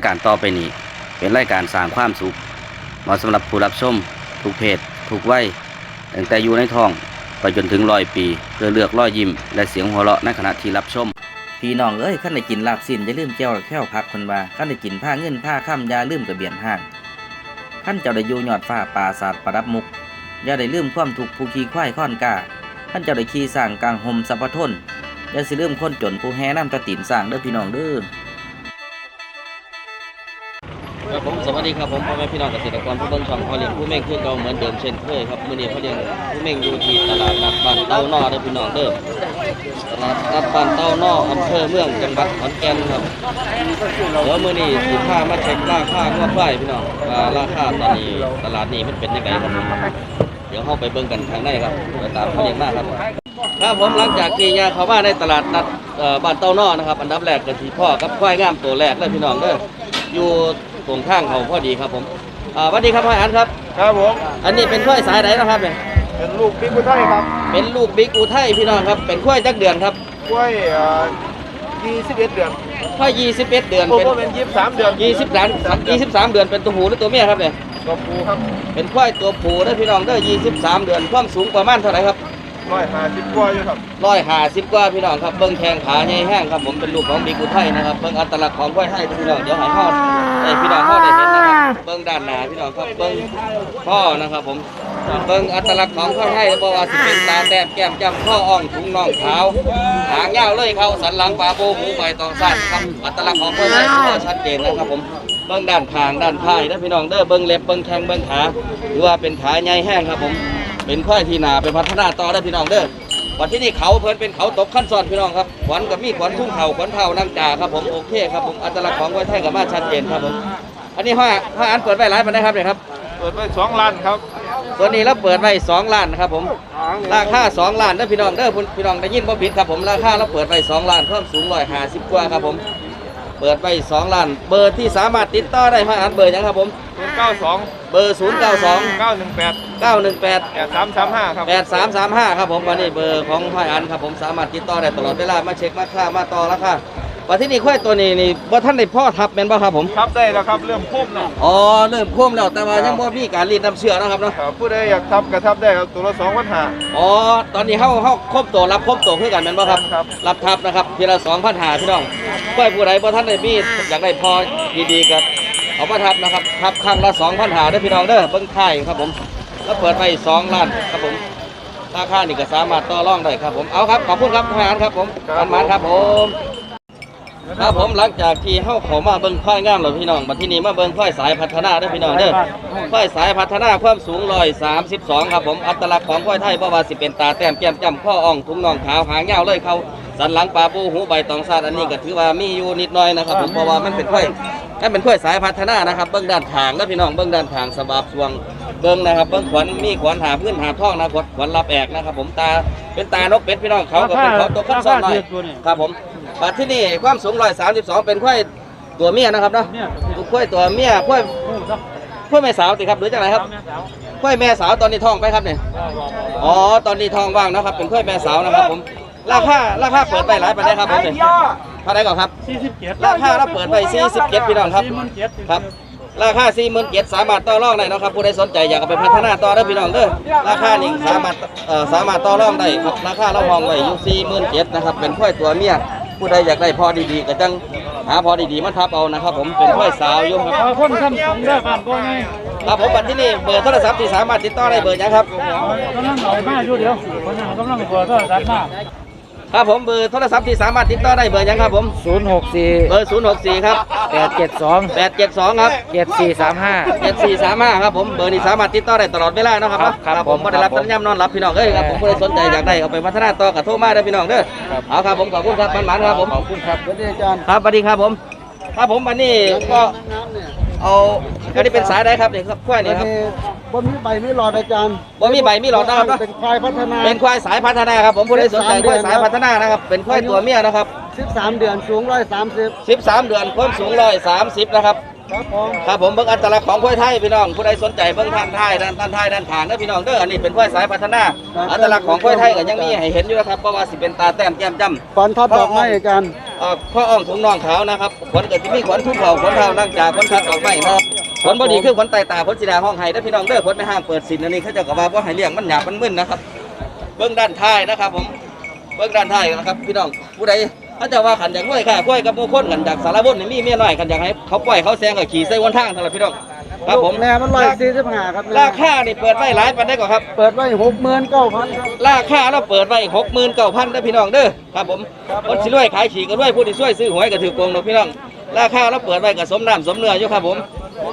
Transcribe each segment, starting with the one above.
ายการต่อไปนี้ เป็นรายการสร้างความสุขเหมาะสำหรับผู้รับชมทุกเพศทุกวัยตั้งแต่อยู่ในท้องไปจนถึงร้อยปี เพื่อเลือกรอยยิ้ม และเสียงหัวเราะในขณะที่รับชม พี่น้องเอ้ยขั้นได้กินลาบสิ้นอย่าลืมแก้วแค่วพักคนว่าขั้นได้กินผ้าเงินผ้าข้ามยาลืมกระเบียนห้างขั้นเจ้าได้อยู่ยอดฟ้าป่าศาสตร์ประดับมุกอย่าได้ลืมความถูกผู้ขี่ควายค้อนกาขั้นเจ้าได้ขี่สร้างกลางหมสัพพทนอย่าสิลืมคนจนผู้แห่น้ำตะตินสร้างเด้อพี่น้องเด้อ ครับผมสวัสดีครับผมพ่อแม่พี่น้องเกษตรกรผู้เบิ่งช่องพ่อเลี้ยงผู้เม่งคือเก่าเหมือนเดิมเช่นเคยครับมื้อนี้พ่อเลี้ยงผู้เม่งอยู่ที่ตลาดนัดบ้านเต้านอเด้อพี่น้องเด้อตลาดนัดบ้านเต้านออำเภอเมืองจังหวัดขอนแก่นครับเดี๋ยวมื้อนี้สิพามาเช็คราคางวดไฟพี่น้องว่าราคาตอนนี้ตลาดนี้มันเป็นยังไงครับเดี๋ยวเข้าไปเบิ่งกันทางในครับเดี๋ยวตามพ่อเลี้ยงมาครับครับผมหลังจากที่ยาเข้ามาในตลาดนัดเอ่อบ้านเต้านอนะครับอันดับแรกก็ที่พ่อกับควายงามตัวแรกเลยพี่น้องเด้ออยู่ ตรงข้างเขาพอดีครับผมอ่าสวัสดีครับพ่ออันครับ ครับผม อันนี้เป็นควายสายไหนนะครับเนี่ยเป็นลูกบิ๊กบุไทยครับเป็นลูกบิ๊กอูไทยพี่น้องครับ เป็นควายจักเดือนครับกล้วยยี่สิบเอ็ดเดือนควาย21 เดือนโอ้เป็น โหเป็นยี่สิบสามเดือน20ล้าน23เดือนเป็นตัวผู้หรือตัวเมียครับเนี่ย ตัวปูครับเป็นควายตัวผู้เด้อพี่น้องเด้อ23 เดือน ความสูงประมาณเท่าไหร่ครับ ร้อยห้าสิบกว่าอยู่ครับร้อยห้าสิบกว่าพี่น้องครับเบิ้งแข้งขาใหญ่แห้งครับผมเป็นลูกของบิ๊กอูไทยนะครับเบิ้งอัตลักษณ์ของควายไทยพี่น้องเดี๋ยวให้ฮอดให้พี่น้องฮอดได้เห็นนะครับเบิ้งด้านหน้าพี่น้องครับเบิ้งพ่อนะครับผมเบิ้งอัตลักษณ์ของควายไทยเพราะว่าสิเป็นตาแต้มแก้มจำข้ออ่องถุงน่องขาวหางยาวเลยเขาสันหลังปลาโบหูใบตองสั้นครับอัตลักษณ์ของควายไทยถือว่าชัดเจนนะครับผมเบิ้งด้านทางด้านท้ายนะพี่น้องเด้อเบิ้งเล็บเบิ้งแข้งเบิ้งขาหรือว่าเป็นขาใหญ่แห้งครับผม เป็นควายที่นาไปพัฒนาต่อได้อพี่น้องเด้อวันที่นี่เขาเพิ่นเป็นเขาตกขั้นซ้อนพี่น้องครับขวัญกับมีขวัญทุ่งเข่าขวัญเท่านั่งจ่าครับผมโอเคครับผมอัตลักษณ์ของไว้ไทยกับมาชัดเจนครับผมอันนี้ห้าห้าอันเปิดไว้หลายปันได้ครับเนี่ยครับเปิดไปสองล้านครับตัวนี้เราเปิดไว้สองล้านนะครับผมราคาสองล้านเด้อพี่น้องเด้อพี่น้องได้ยินบ่ผิดครับผมราคาเราเปิดไว้สองล้านความสูงร้อยห้าสิบกว่าครับผม เปิดไว้สองล้าน เบอร์ที่สามารถติดต่อได้ห้าอันเบอร์หยังครับผมศูนย์เก้าสองเบอร์ศูนย์เก้าสองเก้าหนึ่งแปดเก้าหนึ่งแปดแปดสามสามห้าครับแปดสามสามห้าครับผมวันนี้เบอร์ของห้อยอันครับผมสามารถติดต่อได้ตลอดเวลามาเช็คมาค่ามาต่อราคาวันที่นี่ค่อยตัวนี้นี่ว่าท่านได้พ่อทับแม่นบ่ครับผม ครับได้แล้วครับเริ่มพุ่มแล้วอ๋อเริ่มโค้มแล้วแต่ว่ายังบ่มีการรีดน้ำเชื่อนะครับเนาะ ครับผู้ใดอยากทับกระทับได้ครับตัวละสองพันห้าอ๋อ ตอนนี้เฮาเฮาครบตัวรับครบตัวคือกันแม่นบ่ครับ ครับ รับทับนะครับทีละ2,000หาพี่น้อง ค่อยผู้ใดบ่ท่านได้มีอยากได้พอดีๆก็เอามาทับนะครับทับครั้งละ2,000หาเด้อพี่น้องเด้อเบิ่งค่ายครับผม แล้วเปิดไป2ล้านครับผมราคานี่ก็สามารถต่อรองได้ครับผมเอาครับขอบคุณครับทหารครับผมมันมันครับผมครับผมหลังจากที่เฮาเขอมาเบิ่งควายงามแล้วพี่น้องบัดทีนี้มาเบิ่งควายสายพัฒนาเด้อพี่น้องเด้อควายสายพัฒนาความสูง132ครับผมอัตลักษณ์ของควายไทยบ่ว่าสิเป็นตาแต้มแก้มจ้ำข้ออ่องถุงน่องขาวหางยาวเลยเขา สันหลังปลาปูหูใบตองซาดอันนี้ก็ถือว่ามีอยู่นิดหน่อยนะครับผมเพราะว่ามันเป็นควายนั่นเป็นควายสายพัฒนานะครับเบิ่งด้านทางแล้วพี่น้องเบิ่งด้านทางสบับสวงเบิ่งนะครับเบิ่งขวัญมีขวัญหาพื้นหาท้องนะขวัญขวัญรับแอกนะครับ ผมตาเป็นตานกเป็ดพี่น้องเขาก็เป็นเขาตัวขั้นซ้อนหน่อยครับผมบัดที่นี่ความสูงร้อยสามสิบสองเป็นควายตัวเมียนะครับเนาะควายตัวเมียควายควายแม่สาวติครับหรือจังไรครับควายแม่สาวตอนนี้ท้องไปครับเนี่ยอ๋อตอนนี้ท้องว่างนะครับเป็นควายแม่สาวนะครับผม ราคาราคาเปิดไปหลายปานใดครับผมเนี่ยเท่าไหรก่อนครับสี่สิบเจ็ดราคาเราเปิดไป47พี่น้องครับสี่หมื่นเจ็ดครับราคา4 7 0 0 0สามารถต่อรองได้เนาะครับผู้ใดสนใจอยากเอาไปพัฒนาต่อได้อพี่น้องเด้อราคานี่สามารถเอ่อสามารถต่อรองได้ครับราคาเรามองไว้อยู่4 7 0 0 0นะครับเป็นควายตัวเมียผู้ใดอยากได้พอดีๆก็จังหาพอดีๆมาทับเอานะครับ ผมเป็นควายสาวอยู่ครับเอาคนทำสองได้ผ่านก็ไงครับผมบัตรที่นี่เบอร์โทรศัพท์ที่สามารถติดต่อได้เบอร์หยังครับกำลังเอามาอยู่เดียวคนนั้นกำลังเปิดโทรศัพท์มา ครับผมเบอร์โทรศัพท์ที่สามารถติดต่อได้เบอร์หยังครับผมศูนย์หกสี่เบอร์064ครับแปดเจ็ดสอง872ครับเจ็ดสี่สามห้า 7435ครับผมเบอร์นี้สามารถติดต่อได้ตลอดเวลาเนาะครับเนาะครับผมผมบ่ได้รับครับผมสัญญาณนอนรับพี่น้องเอ้ยครับผมผู้ใดสนใจอยากได้เอาไปพัฒนาต่อกับโทรมาได้อพี่น้องเด้อเอาครับผมขอบคุณครับมันๆครับผมขอบคุณครับอาจารย์ครับสวัสดีครับผมครับผมวันนี้ก็เเอาอันนี้เป็นสายใดครับเด็กครับควายนี่ครับบ่มีใบไม่หลอดอาจารย์บ่มีใบมีหลอดนะครับเนาะเป็นควายพัฒนา เป็นควายสายพัฒนาครับผมผู้ใดสนใจควายสายพัฒนานะครับเป็นควายตัวเมียนะครับ 13 เดือนสูง130 13 เดือนความสูง130นะครับ ครับผมครับผมเบิ่งอัตลักษณ์ของกล้วยไทยพี่น้องผู้ใดสนใจเบิ่งทางท้ายด้านด้านท้ายด้านข้างเด้อพี่น้องเด้ออันนี้เป็นกล้วยสายพัฒนาอัตลักษณ์ของกล้วยไทยก็ยังมีให้เห็นอยู่นะครับเพราะว่าสิเป็นตาแต้มแก้มจ้ำฟันทัดดอกไม้อาจารย์เอ่อข้ออ้อมถุงน่องขาวนะครับขนเกิดที่มีขนทุ่งเผาขนเท้านั่งจากขนทัดออกไปนะครับขนบดีคือขนไตตาขนสีดาห้องไห้เด้อพี่น้องเด้อขนในห้างเปิดสินอันนี้เขาเจะกว่าว่าให้เลี้ยงมันหยาบมันมึนนะครับ เบื้องด้านท้ายนะครับผม เบื้องด้านท้ายนะครับ พี่น้องผู้ใด เขาจะว่าขันอย่างน้อยค่ะกล้วยกับโมคนกันจากสารบุญนี่มีเมียน้อยกันอยากให้เขาปล่อยเขาแซงกับขี่ใส่วนทางเท่าไหร่พี่น้องครับผมแม่มันร้อยสี่สิบห้าครับแม่ราคานี่เปิดไว้หลายปันได้ก่อนครับ เปิดไว้หกหมื่นเก้าพันครับราคาเราเปิดไว้หกหมื่นเก้าพันได้อพี่น้องเด้อครับผมคนสิรวยขายขี่กันด้วยผู้ที่ช่วยซื้อหวยก็ถือโกงเนาะพี่น้อง ราคาเราเปิดไว้กับสมน้ำสมเนื้ออยู่ครับผม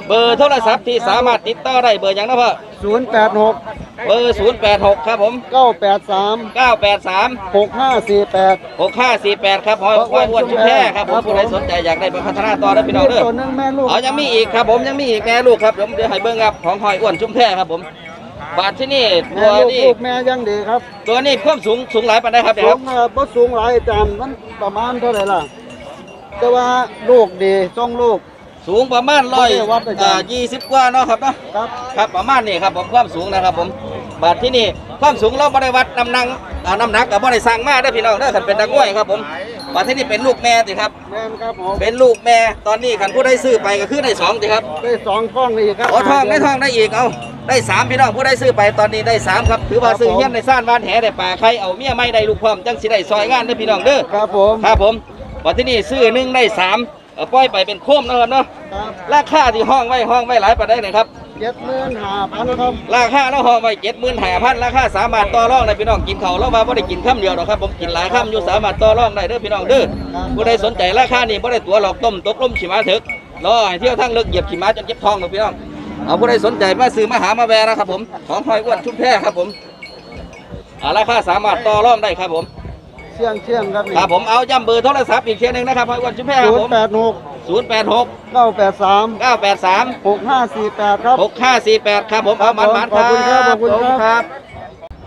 เบอร์โทรศัพท์ที่สามารถติดต่อได้เบอร์หยังนะพ่อศูนย์แปดหก เบอร์ศูนย์แปดหกครับผม เก้าแปดสามเก้าแปดสามหกห้าสี่แปดหกห้าสี่แปดครับหอยควายอ้วนชุดแท้ครับผม ผู้ใดสนใจอยากได้ไปพัฒนาต่อได้อพี่น้องเด้อ ตัวหนึงแม่ลูกเอายังมีอีกครับผมยังมีอีกแม่ลูกครับผมเดี๋ยวให้เบิ้งครับของหอยอ้วนชุมแท้ครับผมบาทที่นี่ตัแม่วลูกนี้ลูกแม่ยังดีครับตัวนี้เพิ่มสูงสูงหลายปันได้ครับเดี๋ยวสูครังบเอ่อบ่สูงหลายอาจารย์มันประมาณเท่าไหร่ล่ะ แต่ว่าลูกดีทรงลูก สูงประมาณร้อยไม่ได้วัดอาจารย์ ยี่สิบกว่าเนาะครับเนาะครับ ครับประมาณนี้ครับผมความสูงนะครับผม บาทที่นี่ความสูงเราบริวัดน้ำหนักอ่าน้ำหนักกับบริสั่งมาได้อพี่น้องเด้อขันเป็นตะง่วยครับผมบาทที่นี่เป็นลูกแม่สิครับแม่นครับผมเป็นลูกแม่ตอนนี้ขันผู้ได้ซื้อไปก็คือได้สองสิครับได้สองท้องนี่ครับโอ้ทองได้ทองได้อีกเอาได้สามพี่น้องผู้ได้ซื้อไปตอนนี้ได้สามครับถือว่าซื้อเฮี้ยนในซ่านวานแหได้ป่าใครเอาเมียไม่ได้ลูกพร้อมจังสิได้ซอยงานเด้อพี่น้องเด้อครับผมครับผมวันที่นี่ซื้อหนึ่งได้สามเอาปล่อยไปเป็นโคมนะครับเนาะครับราคาที่ห้องไว้ห้องไว้หลายปานใดนะครับ เจ็ดหมื่นห้าพันครับราคาเราห้องไว้เจ็ดหมื่นห้าพันราคาสามารถต่อรองได้พี่น้องกินเขาวเราว่าไม่ได้กินข้ามเดียวหรอกครับผมกินหลายข้ามอยู่สามารถต่อรองได้เด้อพี่น้องเด้อผู้ใดสนใจราคานี่ไม่ได้ตัวหลอกต้มตกล้มขี่ม้าถึกรอให้เที่ยวทั้งเลิกเหยียบขี่ม้าจนเจ็บท้องหรอกพี่น้องเอาผู้ใดสนใจมาซื้อมาหามาแวะนะครับผมของหอยอ้วนชุ่มแพ้ครับผมอ่าราคาสามารถต่อรองได้ครับผมเชี่ยงเชี่ยงครับนี่ครับผมเอาย้ำเบอร์โทรศัพท์อีกเทียหนึงนะครับหอยอ้วนชุ่มแพ้คศูรับนผย์มแปดหก ศูนย์แปดหกเก้าแปดสามเก้าแปดสามหกห้าสี่แปดครับหกห้าสี่แปดครับผมเอามันมันขอบคุณครับขอบคุณครับครับ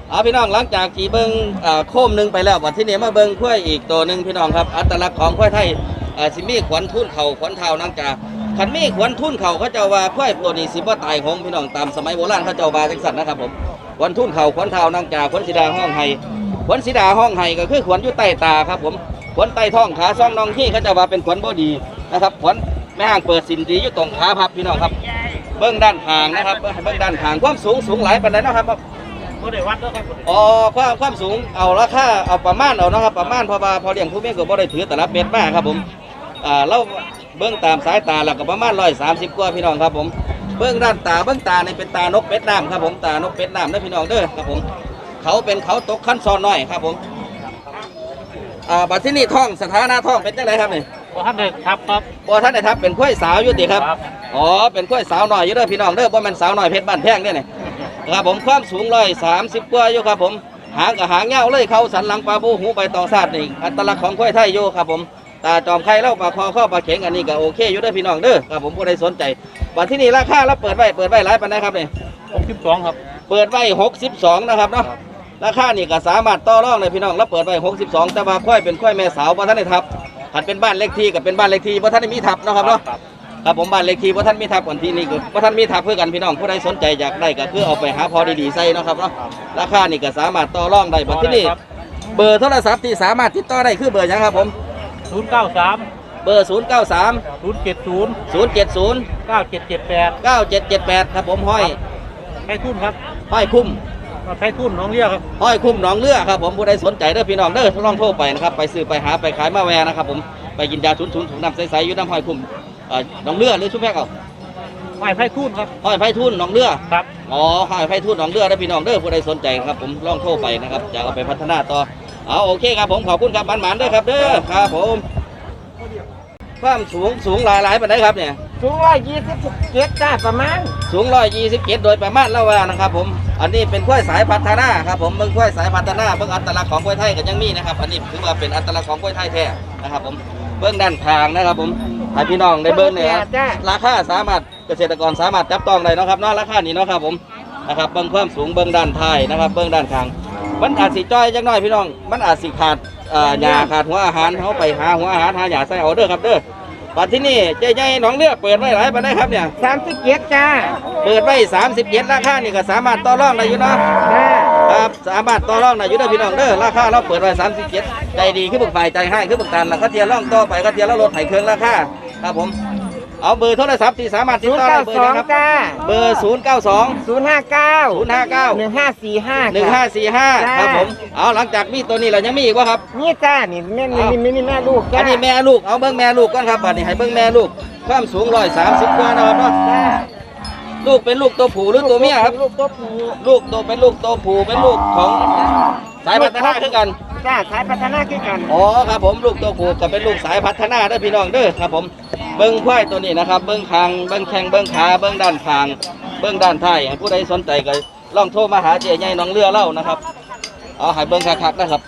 เอาพี่น้องหลังจากขี่เบิ้งเอ่อโคมหนึ่งไปแล้ววันที่นี้มาเบิ้งกล้วยอีกตัวหนึ่งพี่น้องครับ อัตลักษณ์ของกล้วยไทยเอ่อสิมีขวัญทุ่นเข่าขวัญเท้านังจาขันมีขวัญทุ่นเข่าเขาเจ้าว่าควายตัวนี้สิบ่ตายหงพี่น้องตามสมัยโบราณเขาเจ้าว่าจังสันนะครับผมขวัญทุ่นเข่าขวัญเท้านังจาขวัญสีดาห้องไห้ขวัญสีดาห้องไห้ก็คือขวัญอยู่ใต้ตาครับผมขวัญใต้ท้องขาซ่องน้องที่เขาเจ้าว่าเป็นขวัญบ่ดี นะครับขวัญแม่ห่างเปิดสินดีอยู่ตรงขาพับพี่น้องครับ เบื้องด้านห่างนะครับเบื้องด้านห่างความสูงสูงหลายปานใดเนาะครับบ่ได้วัดแล้วครับอ๋อความความสูงเอาราคาเอาประมาณเอานะครับประมาณเพราะว่าพอเลี้ยงผู้เมียก็บ่ได้ถือแต่ละเม็ดมาครับผมอ่าเราเบื้องตามสายตาแล้วก็ประมาณ130กว่าพี่น้องครับผมเบื้องด้านตาเบื้องตานี่เป็นตานกเป็ดน้ำครับผมตานกเป็ดน้ำเด้อพี่น้องเด้อครับผมเขาเป็นเขาตกขั้นซ้อนน้อยครับผมอ่าบัดที่นี่ท้องสถานะท้องเป็นจังไดครับนี่ บ่ทันได้ครับครับบ่ท่านได้ทับเป็นข้อยสาวอยู่ติครับครับอ๋อเป็นข้อยสาวหน่อยอยู่เด้อพี่น้องเด้อบ่แม่นสาวหน่อยเพชรบ้านแพงเด้อนี่ครับผมความสูงร้อยสามสิบกว่าอยู่ครับผมหางกับหางเงาวเลยเขาสันหลังปลาบูหูใบตองซาดนี่อัตลักษณ์ของข้อยไทยอยู่ครับผมตาจอมไข่เล่าปลาคอเข้าปลาเข็งอันนี้ก็โอเคอยู่เด้อพี่น้องเด้อครับผมผู้ใดสนใจวันที่นี่ราคาเราเปิดไว้เปิดไว้หลายปานใดครับนี่62ครับเปิดไว้62นะครับเนาะราคานี่ก็สามารถต่อรองเลยพี่น้องเราเปิดไว้62แต่ว่าค่อยเป็นค่อยแม่สาวบ่ท่านได้ทับ หันเป็นบ้านเลขที่กับเป็นบ้านเลขที่บ่ท่านได้มีทับเนาะครับเนาะครับผมบ้านเลขที่บ่ท่านมีทับก่อนที่นี่ก็บ่ท่านมีทับเพื่อกันพี่น้องผู้ใดสนใจอยากได้ก็คือเอาไปหาพอดีๆใส่เนาะครับเนาะราคานี่ก็สามารถต่อรองได้บัดที่นี่ครับเบอร์โทรศัพท์ที่สามารถติดต่อได้คือเบอร์หยังครับผม093เบอร์ 0 9 3 070 0 7 0 9778 9 7 7 8 ครับผมห้อยไททุ่นครับห้อยคุ้ม ไททุ่นน้องเรียกครับห้อยคุ้มหนองเลือครับผมผู้ใดสนใจเด้อพี่น้องเด้อลองโทรไปนะครับไปซื้อไปหาไปขายมาแวนะครับผมไปกินยาชุนชุนถุงน้ำใสๆอยู่น้ำห้อยคุ้มเอ่อหนองเลือหรือชุ่มแพกเอาไม้ไททุ่นครับห้อยไฟทุ่นหนองเลือครับอ๋อห้อยไฟทุ่นหนองเลือได้อพี่น้องเด้อผู้ใดสนใจครับผมลองโทรไปนะครับอยากเอาไปพัฒนาต่อเอาโอเคครับผมขอบคุณครับหมันๆเด้อครับเด้อครับผมความสูงสูงหลายหลายปานใดครับเนี่ย สูงร้อยยี่สิบเจ็ดจ้าประมาณ สูงร้อยยี่สิบเจ็ดโดยประมาณแล้วว่านะครับผม อันนี้เป็นกล้วยสายพัฒนาครับผมเบิ่งกล้วยสายพัฒนาเบิ่งอัตลักษณ์ของกล้วยไทยก็ยังมีนะครับ อันนี้ถือว่าเป็นอัตลักษณ์ของกล้วยไทยแท้นะครับผมเบื้องด้านทางนะครับผมให้พี่น้องได้เบิ่งเนี่ยครับจ้าราคาสามารถเกษตรกรสามารถจับต้องได้เนาะครับเนาะราคานี้เนาะครับผมนะครับเบื้องความสูงเบื้องด้านท้ายนะครับ เบื้องด้านข้าง มันอาจสิจ้อยจักหน่อยพี่น้อง มันอาจสิขาดเอ่อหญ้าขาดหัวอาหารเขาไปหาหัวอาหารหาหญ้าใส่เอาเด้อครับเด้อ ปัจที่นี่เจ๊ใหญ่หนองเลือเปิดไว้หลายปันได้ครับเนี่ย สามสิบเจ็ดจ้าเปิดไว้37ราคานี่ก็สามารถต่อรองได้อยู่เนาะจ้าครับสามารถต่อรองได้อยู่เด้อพี่น้องเด้อราคาเราเปิดไว้37ใจดีคือบึกฝ่ายใจให้คือบึกตันแล้วก็เทียร่องต่อไปก็เทียแล้วลดไถเครื่องราคาครับผม เอาเบอร์โทรศัพท์ที่สามารถติดศูนต่ย์อได้เก้าเบอร์สอนะงครับจ้า เบอร์ 092ศูนย์ห้าเก้า059หนึ่งห้าสี่ห้าหนึ่งห้าสี่ห้าจ้าครับผม เอาหลังจากมีตัวนี้เรายังมีอีกวะครับ นี่จ้า นี่แม่นี่นี่นี่แม่ลูกจ้าอันนี้แม่ลูก เอาเบิ้งแม่ลูกก่อนครับบัดนี้ให้เบิ้งแม่ลูก ความสูงร้อยสามสิบกว่านะครับเนาะจ้าลูกเป็นลูกตัวผู้หรือตัวเมียครับ ลูกตัวผู้ลูกตัวเป็นลูกตัวผู้เป็นลูกของสายพัฒนาคือกัน จ้าสายพัฒนาขึ้นกัน อ๋อครับผมลูกตัวผู้ก็เป็นลูกสายพัฒนาเด้อพี่น้องเด้อครับผม เบิ้งควายตัวนี้นะครับ เบิ้งคาง เบิ้งแข้งเบิ้งขา เบิ้งด้านคาง เบิ้งด้านท้ายให้ผู้ใดสนใจก็ลองโทรมาหาเจ๊ใหญ่น้องเรือเล่านะครับ เอาให้เบิ้งคักๆนะครับ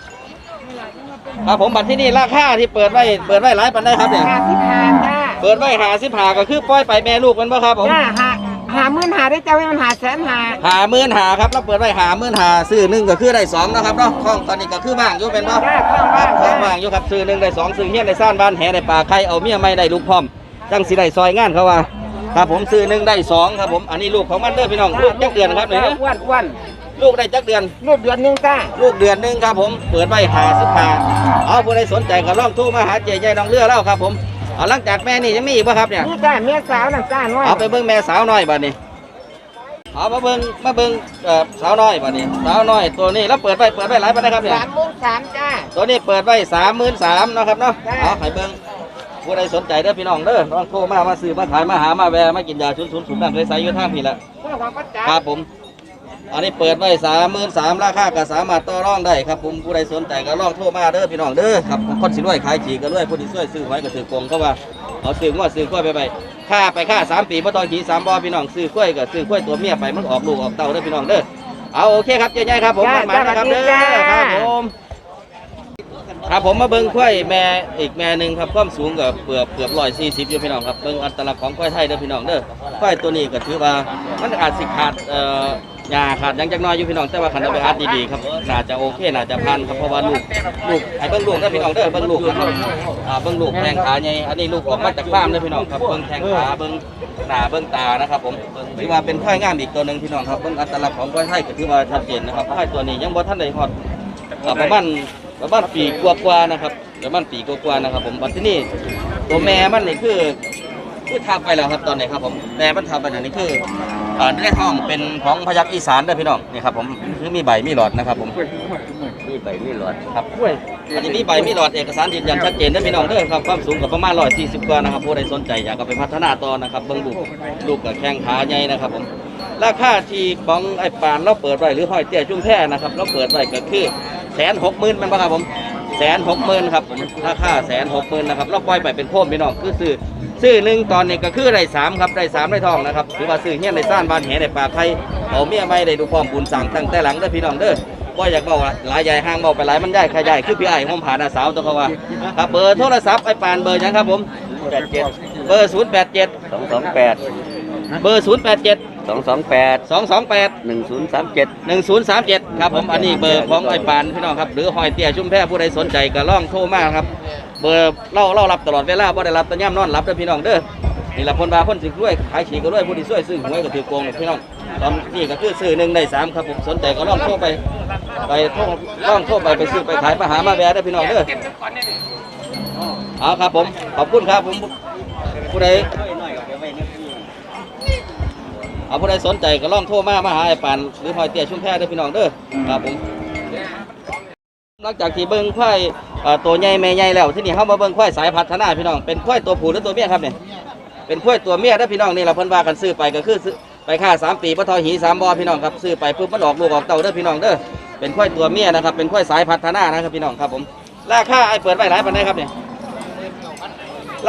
ครับผมบัตรที่นี่ราคาที่เปิดไว้ เปิดไว้หลายปันได้ครับเนี่ย ห้าสิบห้าจ้าเปิดไว้หาสิบหาก็คือปล่อยไปแม่ลูกมันบ่ครับผม จ้าหา หาหมื่นหาได้จ้าไม่มันหาแสนหาหาหมื่นหาครับเราเปิดไว้หาหมื่นหาซื้อหนึ่งก็คือได้สองนะครับเนาะท้องตอนนี้ก็คือว่างอยู่เป็นบ่จ้าข้างคบ้ารับนท้องจ้าว่างอยู่ครับซื้อหนึ่งได้สองซื้อเฮี้ยนได้ซ่านบ้านแหได้ป่าไข่เอาเมียไม่ได้ลูกพร้อมจังสิได้ซอยงานเขาว่าครับผมซื้อหนึ่งได้สองครับผมอันนี้ลูกของมันเด้อพี่น้องลูกจักเดือนครับเนี่ยอ้วนอ้วนลูกได้จักเดือน ลูกเดือนหนึงจ้าลูกเดือนหนึ่งครับผมเปิดไว้หาสิบหาเอาผู้ใดสนใจก็ลองโทรมาหาเจ๊ใหญ่น้องเรือแล้วครับผม เอาหลังจากแม่นี่ยังมีอีกป่ะครับเนี่ยนี่จ้าเมียสาวน่ะจ้าน้อยเอาไปเบิ่งแม่สาวน้อยบัดนี้เอามาเบิ่งมาเบิ่งเอ่อสาวน้อยบัดนี้สาวน้อยตัวนี้แล้วเปิดไว้เปิดไว้หลายปานใดครับเนี่ยสามหมื่นสามจ้าตัวนี้เปิดไว้สามหมื่นสามเนาะครับเนาะจ้าเอาให้เบิ่งผู้ใดสนใจเด้อพี่น้องเด้อลองโทรมามาซื้อมาขายมาหามาแวะมากินยาชุนชุนสูบน้ำใสๆอยู่ทางพี่ละพวกของก็จ้าครับผม อันนี้เปิดไว้สามหมื่นสามราคาก็สามารถต่อรองได้ครับผมผู้ใดสนใจก็ลองโทรมาเด้อพี่น้องเด้อครับคนสิรวยขายฉีกก็รวยผู้ที่ช่วยซื้อไว้ก็ถือโกงเขาว่าเอาซื้องวดซื้อกล้วยไปไปค่าไปค่าสามปีบ่ต้องขี่สามบ่อพี่น้องซื้อกล้วยก็ซื้อกล้วยตัวเมียไปมันออกลูกออกเต้าเด้อพี่น้องเด้อเอาโอเคครับเจ๊ใหญ่ครับผมจ้ามานะครับเด้อจ้าครับผมครับผมมาเบิ่งกล้วยแม่อีกแม่หนึ่งครับความสูงกับเกือบเกือบร้อยสี่สิบอยู่พี่น้องครับเบิ่งอัตลักษณ์ของกล้วยไทยเด้อพี่น้องเด้อกล้วยตัวนี้ก็ถือว่ามันอาจสิขาดเอ่อ ยาขาดยังจักหน้อยอยู่พี่น้องแต่ว่าคันเอาไปอัดดีๆครับน่าจะโอเคน่าจะพันครับเพราะว่าลูกลูกไอ้เบิ้งลูกนะพี่น้องเด้อเบิ้งลูกนะครับอ่าเบิ้งลูกแทงขาใหญ่อันนี้ลูกออกมาจากฟาร์มเด้อพี่น้องครับเบิ้งแทงขาเบิ้งหน้าเบิ้งตานะครับผมถือว่าเป็นควายงามอีกตัวหนึ่งพี่น้องครับเบิ้งอัตลักษณ์ของควายไทยก็ถือว่าชัดเจนนะครับควายตัวนี้ยังบ่ทันได้ฮอดอ่าประมาณประมาณปีกว่าๆนะครับประมาณปีกว่าๆนะครับผมวันที่นี่ตัวแม่มันนี่คือ คือทำไปแล้วครับตอนนี้ครับผมแต่มันทำไปไหนนี่คืออ่าในห้องเป็นของพยักอีสานเด้อพี่น้องนี่ครับผมคือมีใบมีหลอดนะครับผมมีใบมีหลอดครับอันนี้มีใบมีหลอดเอกสารยืนยันชัดเจนเด้อพี่น้องเด้อครับความสูงกับประมาณ140กว่านะครับผู้ใดสนใจอยากเอาไปพัฒนาต่อนะครับเบิ่งลูกลูกกับแข้งขาใหญ่นะครับผมราคาที่ของไอ้ปานเราเปิดไว้หรือห้อยเตี้ยจุ้งแพ้นะครับเราเปิดไว้ก็คือแสนหกหมื่นมันบ่ครับผมแสนหกหมื่นครับผมราคาแสนหกหมื่นนะครับเราปล่อยไปเป็นโคมพี่น้องคือซื้อ ซื้อหนึ่งตอนนี้ก็คือได้สามครับได้สามได้ทองนะครับถือว่าซื้อเฮี้ยนในซ่านบ้านแหในป่าไทยเอาเมียไม่ได้ดูความบุญสั่งตั้งแต่หลังเด้อพี่น้องเด้อว่าอยากบอกหลายใหญ่ห้างบอกไปหลายมันใหญ่ใครใหญ่คือพี่ไอ้ห้องผ่านอาสาวตัวเขาว่าครับเบอร์โทรศัพท์ไอ้ปานเบอร์ยังครับผมแปดเจ็ดเบอร์ศูนย์แปดเจ็ดสองสองแปดเบอร์ศูนย์แปดเจ็ดสองสองแปดสองสองแปดหนึ่งศูนย์สามเจ็ดหนึ่งศูนย์สามเจ็ดครับผมอันนี้เบอร์ของไอ้ปานพี่น้องครับหรือหอยเตี้ยชุ่มแพร่ผู้ใดสนใจก็ล่องโทรมาครับ เบอร์เล่าเล่ารับตลอดเวลาบ่ได้รับต่ย่ำนอนรับเด้อพี่น้องเด้อนี่ละคนบาคนสิรวยขายฉีกก็รวยผู้ที่ช่วยซื้อหวยก็ถือโกงพี่น้องตอนนี้ก็คือซื้อหนึ่งในสามครับผมสนใจก็ล่องโทรไป ไปโทรล่องโทรไปไปซื้อไปขายมาหามาแวะเด้อพี่น้องเด้อเอาครับผมขอบคุณครับผมผู้ใดเอาผู้ใดสนใจก็ล่องโทรมามาหาไอ้ปานหรือหอยเตี้ยชุ่มแพเด้อพี่น้องเด้อครับผมหลังจากที่เบิ้งควาย เอ่อตัวใหญ่แม่ใหญ่แล้วที่นี่เขามาเบิ้งควายสายพัฒนาพี่น้องเป็นควายตัวผู้หรือตัวเมียครับเนี่ยเป็นควายตัวเมียนะพี่น้องนี่เราเพิ่นว่ากันซื้อไปก็คือซื้อไปค่าสามปีปะทอหีสามบอพี่น้องครับซื้อไปปุ๊บมันออกลูกออกเต่าเด้อพี่น้องเด้อเป็นควายตัวเมียนะครับเป็นควายสายพัฒนานะครับพี่น้องครับผมราคาไอ้เปิดไว้หลายปันไดครับเนี่ย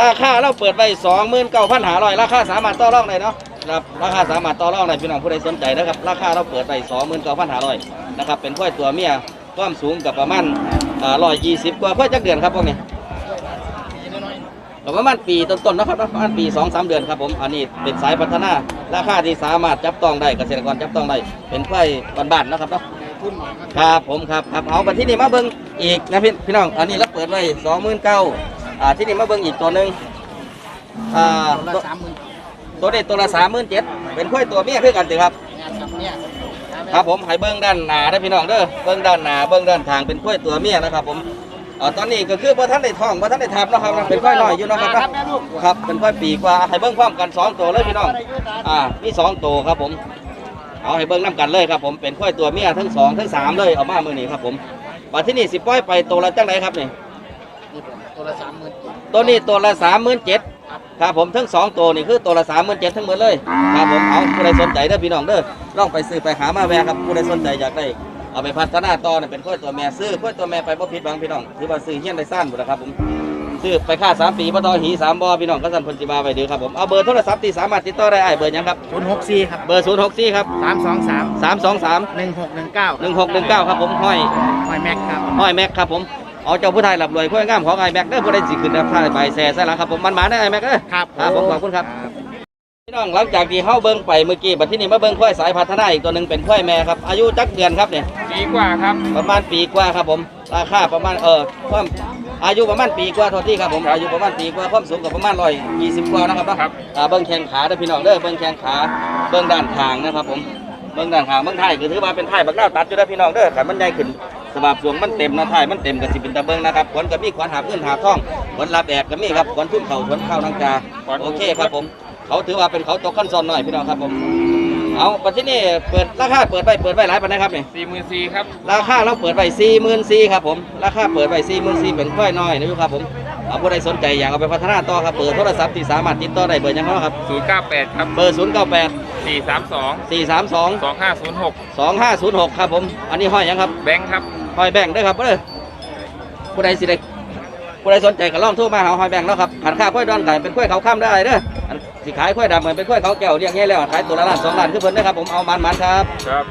ราคาเราเปิดไว้สองหมื่นเก้าพันหาร้อยราคาสามารถต่อรองได้เนาะครับราคาสามารถต่อรองได้พี่น้องผู้ใดสนใจนะครับราคาเราเปิดไว้สองหมื่นเก้าพันหาร้อยนะครับเป็นควายตัวเมียความสูงกับประมาณ ร้อยยี่สิบกว่าเพื่อจักเดือนครับพวกนี้ก็ประมาณปีต้นๆนะครับประมาณปีสองสามเดือนครับผมอันนี้เป็นสายพัฒนาราคาที่สามารถจับต้องได้เกษตรกรจับต้องได้เป็นไฟบ้านๆนะครับเนาะครับผมครับครับเอาไปที่นี่มาเบิ้งอีกนะพี่พี่น้องอันนี้เราเปิดไว้สองหมื่นเก้าอ่าที่นี่มาเบิ้งอีกตัวหนึ่งอ่าตัวตัวนี้ตัวละสามหมื่นเจ็ดเป็นค่อยตัวเมียคือกันสิครับ ครับผมให้เบิ้งด้านหนาได้พี่น้องเด้อเบิ้งด้านหนาเบิ้งด้านทางเป็นค่อยตัวเมียนะครับ ผมอ่อตอนนี้ก็คือพอท่านได้ท้องพอท่านได้ทับนะครับเป็นค่อยน้อยอยู่นะครับครับเป็นค่อยปีกว่าให้เบิ้งพร้อมกันสองตัวเลยพี่น้องอ่ามีสองตัวครับผมเอาให้เบิ้งน้ำกันเลยครับผมเป็นค่อยตัวเมียทั้งสองทั้งสามเลยเอามามือนี้ครับผมบัดที่นี่สิปล่อยไปตัวละจังไรครับนี่ตัวละสามหมื่นตัวนี้ตัวละสามหมื่นเจ็ดครับผมทั้งสองตัวนี่คือตัวละสามหมื่นเจ็ดทั้งหมดเลยครับผมเอาผู้ใดสนใจเด้อพี่น้องเด้อ ลองไปซื้อไปหามาแวะครับผู้ใดสนใจอยากได้เอาไปพัฒนาต่อเนี่ยเป็นค่อยตัวแม่ซื้อค่อยตัวแม่ไปบ่ผิดหวังพี่น้องถือว่าซื้อเฮี้ยนได้ซ่านหมดนะครับผมซื้อไปค่าสามปีบ่ต่อหีสามบ่พี่น้องก็สั่นเพิ่นสิมาไว้เด้อครับผมเอาเบอร์โทรศัพท์ที่สามารถติดต่อได้อ้ายเบอร์หยังครับศูนย์หกสี่ครับเบอร์0 6 4ครับสามสองสาม323หนึ่งหกหนึ่งเก้าหนึ่งหกหนึ่งเก้าครับผมห้อยหอยแม็กครับห้อยแม็กครับผมเอาเจ้าผู้ไทยหลับรวยค่อยงามของไอ้แม็กเด้อผู้ใดสิขึ้นรับท่าใบแซ่ใส่หลังครับผมมันมาได้อไอ้แม็กเด้อครับครับผมขอบคุณครับ พี่น้องหลังจากที่เฮาเบิ่งไปเมื่อกี้บัดที่นี่มาเบิ่งค่อยสายพัฒนาอีกตัวหนึงเป็นค่อยแม่ครับอายุจักเดือนครับเนี่ยปีกว่าครับ ประมาณปีกว่าครับผมราคาประมาณเออความอายุประมาณปีกว่าเท่าที่ครับผมอายุประมาณปีกว่าความสูงก็ประมาณ120กว่านะครับเนาะครับ อ่าเบิ่งแข้งขาเด้อพี่น้องเด้อเบิ่งแข้งขาเบิ่งด้านทางนะครับผมเบิ่งด้านทางเบิ่งท้ายก็ถือว่าเป็นท้ายบักนาวตัดอยู่เด้อพี่น้องเด้อขันมันใหญ่ขึ้นสภาพสวงมันเต็มนะท้ายมันเต็มก็สิเป็นตะเบิ่งนะครับขนก็มีขนหาบเงินหาบทองขนรับแอกก็มีครับขนทุ่นเข่าขนเข้านังกาโอเคครับผม เขาถือว่าเป็นเขาตกขั้นซ้อนหน่อยพี่น้องครับผม เอาปัจจุบันนี้เปิดราคาเปิดไปเปิดไปหลายปันนะครับนี่สี่หมื่นสี่ครับ ราคาเราเปิดไปสี่หมื่นสี่ครับผม ราคาเปิดไปสี่หมื่นสี่เป็นค่อยน้อยนะครับผม เอาผู้ใดสนใจอยากเอาไปพัฒนาต่อครับเบอร์โทรศัพท์ที่สามารถติดต่อได้เบอร์หยังไงครับศูนย์เก้าแปดครับ เบอร์ศูนย์เก้าแปดสี่สามสองสี่สามสองสองห้าศูนย์หกสองห้าศูนย์หกครับผม อันนี้ห้อยหยังครับ แบงค์ครับ ห้อยแบงค์เด้วยครับเด้อผู้ใดสิได้ผู้ใดสนใจก็ลองโทรมาหาห้อยแบงค์แล้วครับขันค่าค่อยดอนไก่เป็นค่อยเขาข้ามได้เด้ออัน สิขายค่อยดำเหมือนเป็นค่อยเขาแก้วเรียงแง่แล้วขายตัวละล้านสองล้านคือเพิ่นนะครับผมเอามันมันๆครับ ครับ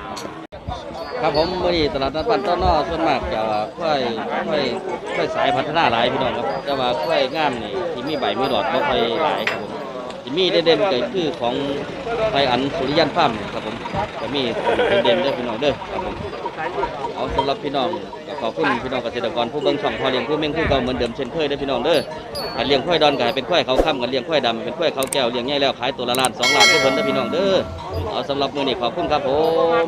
ครับผมมื่อนี้ตลาดนัดบ้านต้นนอส่วนมากจะค่อยค่อยค่อยสายพัฒนาหลายพี่น้องครับแต่ว่าค่อยงามนี่ที่มีใบมีดอกก็ค่อยหลายครับผมที่มีเด่นๆก็คือของไทยอันสุริยันฟาร์มครับผมก็มีเด่นๆเด้อพี่น้องเด้อครับผมเอาสำหรับพี่น้องก็ ขอบคุณพี่น้องเกษตรกรผู้เบิ่งช่องพอเลี้ยงผู้เม่งผู้เก่าเหมือนเดิมเช่นเคยได้พี่น้องเด้อการเลี้ยงควายดอนก็ให้เป็นควายเขาค่ำกันเลี้ยงควายดำเป็นควายเขาแก้วเลี้ยงใหญ่แล้วขายตัวละล้านสองล้านทุกคนได้พี่น้องเด้อเอาสำหรับมือนี้ขอบคุณครับผม